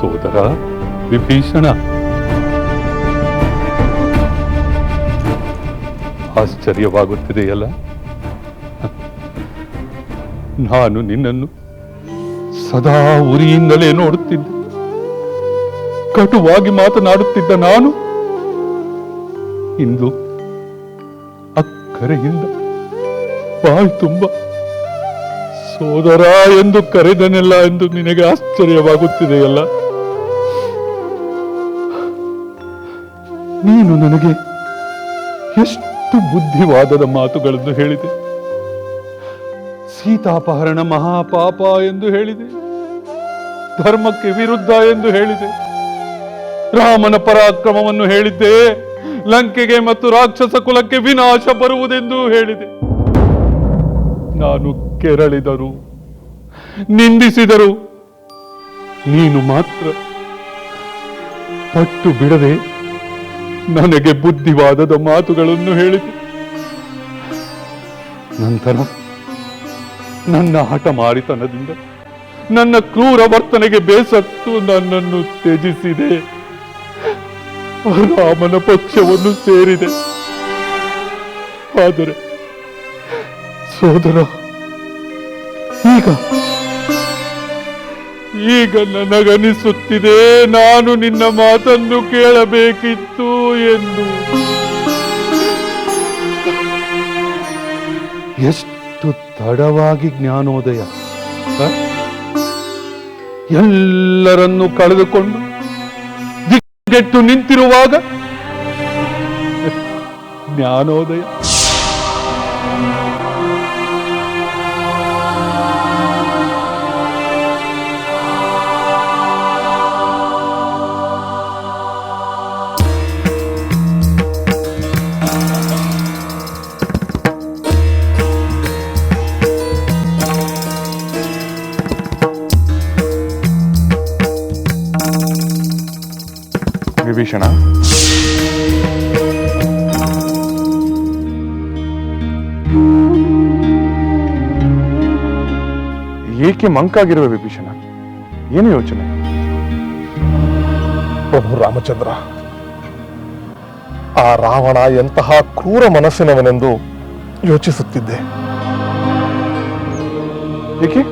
ಸೋದರ ವಿಭೀಷಣ. ಆಶ್ಚರ್ಯವಾಗುತ್ತಿದೆಯಲ್ಲ? ನಾನು ನಿನ್ನನ್ನು ಸದಾ ಉರಿಯಿಂದಲೇ ನೋಡುತ್ತಿದ್ದೆ. ಕಟುವಾಗಿ ಮಾತನಾಡುತ್ತಿದ್ದ ನಾನು ಇಂದು ಅಕ್ಕರೆಯಿಂದ ಬಾಯಿ ತುಂಬ. ಸೋದರ ಎಂದು ಕರೆದನೆಲ್ಲ ಎಂದು ನಿನಗೆ ಆಶ್ಚರ್ಯವಾಗುತ್ತಿದೆಯಲ್ಲ? ನೀನು ನನಗೆ ಎಷ್ಟು ಬುದ್ಧಿವಾದದ ಮಾತುಗಳನ್ನು ಹೇಳಿದೆ. ಸೀತಾಪಹರಣ ಮಹಾಪಾಪ ಎಂದು ಹೇಳಿದೆ. ಧರ್ಮಕ್ಕೆ ವಿರುದ್ಧ ಎಂದು ಹೇಳಿದೆ. ರಾಮನ ಪರಾಕ್ರಮವನ್ನು ಹೇಳಿದ್ದೆ. ಲಂಕೆಗೆ ಮತ್ತು ರಾಕ್ಷಸ ಕುಲಕ್ಕೆ ವಿನಾಶ ಬರುವುದೆಂದು ಹೇಳಿದೆ. ನಾನು ಕೆರಳಿದರು, ನಿಂದಿಸಿದರು. ನೀನು ಮಾತ್ರ ಪಟ್ಟು ಬಿಡದೆ ನನಗೆ ಬುದ್ಧಿವಾದದ ಮಾತುಗಳನ್ನು ಹೇಳಿತು. ನಂತರ ನನ್ನ ಹಠಮಾರಿತನದಿಂದ ನನ್ನ ಕ್ರೂರ ವರ್ತನೆಗೆ ಬೇಸತ್ತು ನನ್ನನ್ನು ತ್ಯಜಿಸಿದೆ. ರಾಮನ ಪಕ್ಷವನ್ನು ಸೇರಿದೆ. ಆದರೆ ಸೋದರ, ಈಗ ಈಗ ನನಗನಿಸುತ್ತಿದೆ, ನಾನು ನಿನ್ನ ಮಾತನ್ನು ಕೇಳಬೇಕಿತ್ತು ಎಂದು. ಎಷ್ಟು ತಡವಾಗಿ ಜ್ಞಾನೋದಯ ಎಲ್ಲರನ್ನು ಕಳೆದುಕೊಂಡು ದಿಗ್ಗೆಟ್ಟು ನಿಂತಿರುವಾಗ ಜ್ಞಾನೋದಯ. ವಿಭೀಷಣ ಏಕೆ ಮಂಕಾಗಿರುವ ವಿಭೀಷಣ? ಏನು ಯೋಚನೆ? ಪ್ರಭು ರಾಮಚಂದ್ರ ಆ ರಾವಣ ಎಂತಹ ಕ್ರೂರ ಮನಸ್ಸಿನವನೆಂದು ಯೋಚಿಸುತ್ತಿದ್ದೆ. ಏಕೆ?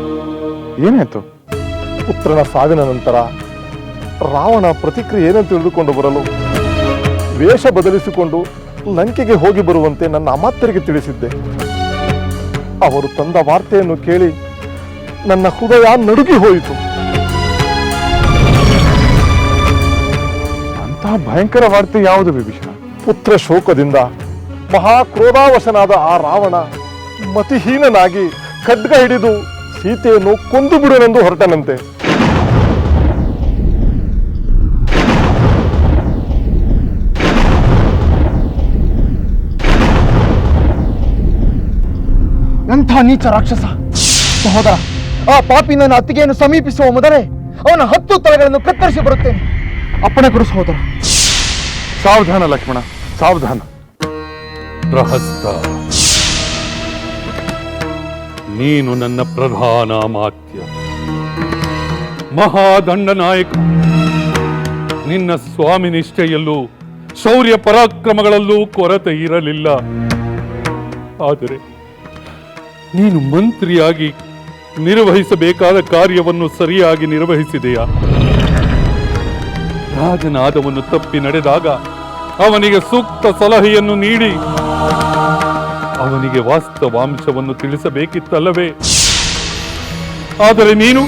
ಏನಾಯ್ತು? ಪುತ್ರನ ಸಾವಿನ ನಂತರ ರಾವಣ ಪ್ರತಿಕ್ರಿಯೆ ಏನಂತ ತಿಳಿದುಕೊಂಡು ಬರಲು ವೇಷ ಬದಲಿಸಿಕೊಂಡು ಲಂಕೆಗೆ ಹೋಗಿ ಬರುವಂತೆ ನನ್ನ ಅಮಾತ್ಯರಿಗೆ ತಿಳಿಸಿದ್ದೆ. ಅವರು ತಂದ ವಾರ್ತೆಯನ್ನು ಕೇಳಿ ನನ್ನ ಹೃದಯ ನಡುಗಿ ಹೋಯಿತು. ಅಂತಹ ಭಯಂಕರ ವಾರ್ತೆ ಯಾವುದು ವಿಭೀಷಣ? ಪುತ್ರ ಶೋಕದಿಂದ ಮಹಾಕ್ರೋಧಾವಶನಾದ ಆ ರಾವಣ ಮತಿಹೀನನಾಗಿ ಖಡ್ಗ ಹಿಡಿದು ಸೀತೆಯನ್ನು ಕೊಂದು ಬಿಡುವೆನೆಂದು ಹೊರಟನಂತೆ. ಎಂಥ ನೀಚ ರಾಕ್ಷಸ. ಸಹೋದರ, ಆ ಪಾಪಿ ನನ್ನ ಅತ್ತಿಗೆಯನ್ನು ಸಮೀಪಿಸುವ ಮೊದಲೇ ಅವನ ಹತ್ತು ತಲೆಗಳನ್ನು ಕತ್ತರಿಸಿ ಬರುತ್ತೇನೆ. ಅಪ್ಪಣೆ ಕೊಡು ಸಹೋದರ. ಸಾವಧಾನ ಲಕ್ಷ್ಮಣ, ಸಾವಧಾನ. ಪ್ರಹಸ್ತ ನೀನು ನನ್ನ ಪ್ರಧಾನ ಮಾತ್ಯ. ಮಹಾದಂಡ ನಾಯಕ, ನಿನ್ನ ಸ್ವಾಮಿ ನಿಷ್ಠೆಯಲ್ಲೂ ಶೌರ್ಯ ಪರಾಕ್ರಮಗಳಲ್ಲೂ ಕೊರತೆ ಇರಲಿಲ್ಲ. ಆದರೆ ನೀನು ಮಂತ್ರಿಯಾಗಿ ನಿರ್ವಹಿಸಬೇಕಾದ ಕಾರ್ಯವನ್ನು ಸರಿಯಾಗಿ ನಿರ್ವಹಿಸಿದೆಯಾ? ರಾಜನಾದವನ್ನು ತಪ್ಪಿ ನಡೆದಾಗ ಅವನಿಗೆ ಸೂಕ್ತ ಸಲಹೆಯನ್ನು ನೀಡಿ. ಅವನಿಗೆ ವಾಸ್ತವಾಂಶವನ್ನು ತಿಳಿಸಬೇಕಿತ್ತಲ್ಲವೇ? ಆದರೆ ನೀನು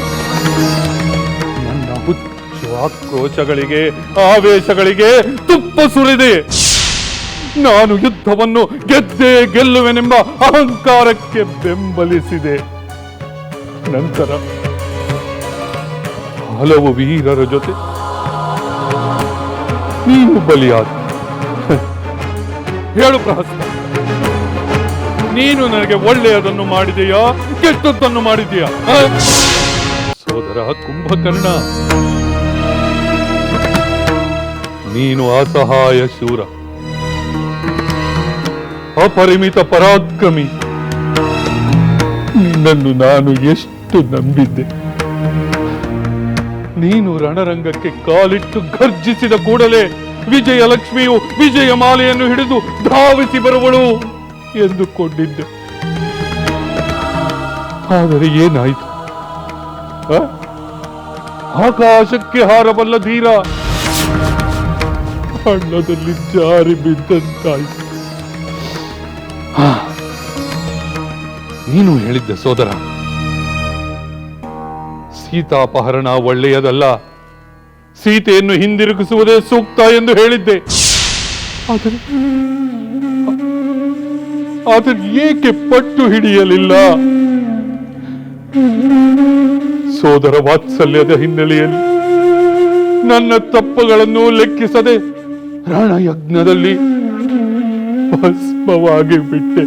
ನನ್ನ ಹುಚ್ಚು ಆಕ್ರೋಶಗಳಿಗೆ, ಆವೇಶಗಳಿಗೆ ತುಪ್ಪ ಸುರಿದೆ. ನಾನು ಯುದ್ಧವನ್ನು ಗೆದ್ದೇ ಗೆಲ್ಲುವೆನೆಂಬ ಅಹಂಕಾರಕ್ಕೆ ಬೆಂಬಲಿಸಿದೆ. ನಂತರ ಹಲವು ವೀರರ ಜೊತೆ ನೀನು ಬಲಿಯಾದ ಹೇಳು ಪ್ರಹಸ್ತ, ನೀನು ನನಗೆ ಒಳ್ಳೆಯದನ್ನು ಮಾಡಿದೆಯಾ, ಕೆಟ್ಟದ್ದನ್ನು ಮಾಡಿದೆಯಾ? ಸೋದರ ಕುಂಭಕರ್ಣ, ನೀನು ಅಸಹಾಯ ಶೂರ. ಅಪರಿಮಿತ ಪರಾಕ್ರಮಿ. ನಿನ್ನನ್ನು ನಾನು ಎಷ್ಟು ನಂಬಿದ್ದೆ. ನೀನು ರಣರಂಗಕ್ಕೆ ಕಾಲಿಟ್ಟು ಗರ್ಜಿಸಿದ ಕೂಡಲೇ ವಿಜಯಲಕ್ಷ್ಮಿಯು ವಿಜಯ ಮಾಲೆಯನ್ನು ಹಿಡಿದು ಧಾವಿಸಿ ಬರುವಳು ಎಂದುಕೊಂಡಿದ್ದೆ. ಆದರೆ ಏನಾಯಿತು? ಆಕಾಶಕ್ಕೆ ಹಾರಬಲ್ಲ ಧೀರ, ಹಳ್ಳದಲ್ಲಿ ಜಾರಿ ಬಿದ್ದಂತಾಯಿತು. ನೀನು ಹೇಳಿದ್ದೆ ಸೋದರ. ಸೀತಾಪಹರಣ ಒಳ್ಳೆಯದಲ್ಲ. ಸೀತೆಯನ್ನು ಹಿಂದಿರುಗಿಸುವುದೇ ಸೂಕ್ತ ಎಂದು ಹೇಳಿದ್ದೆ. ಆದರೆ ಆದರೆ ಏಕೆ ಪಟ್ಟು ಹಿಡಿಯಲಿಲ್ಲ? ಸೋದರ ವಾತ್ಸಲ್ಯದ ಹಿನ್ನೆಲೆಯಲ್ಲಿ ನನ್ನ ತಪ್ಪುಗಳನ್ನು ಲೆಕ್ಕಿಸದೆ बस आगे बिटे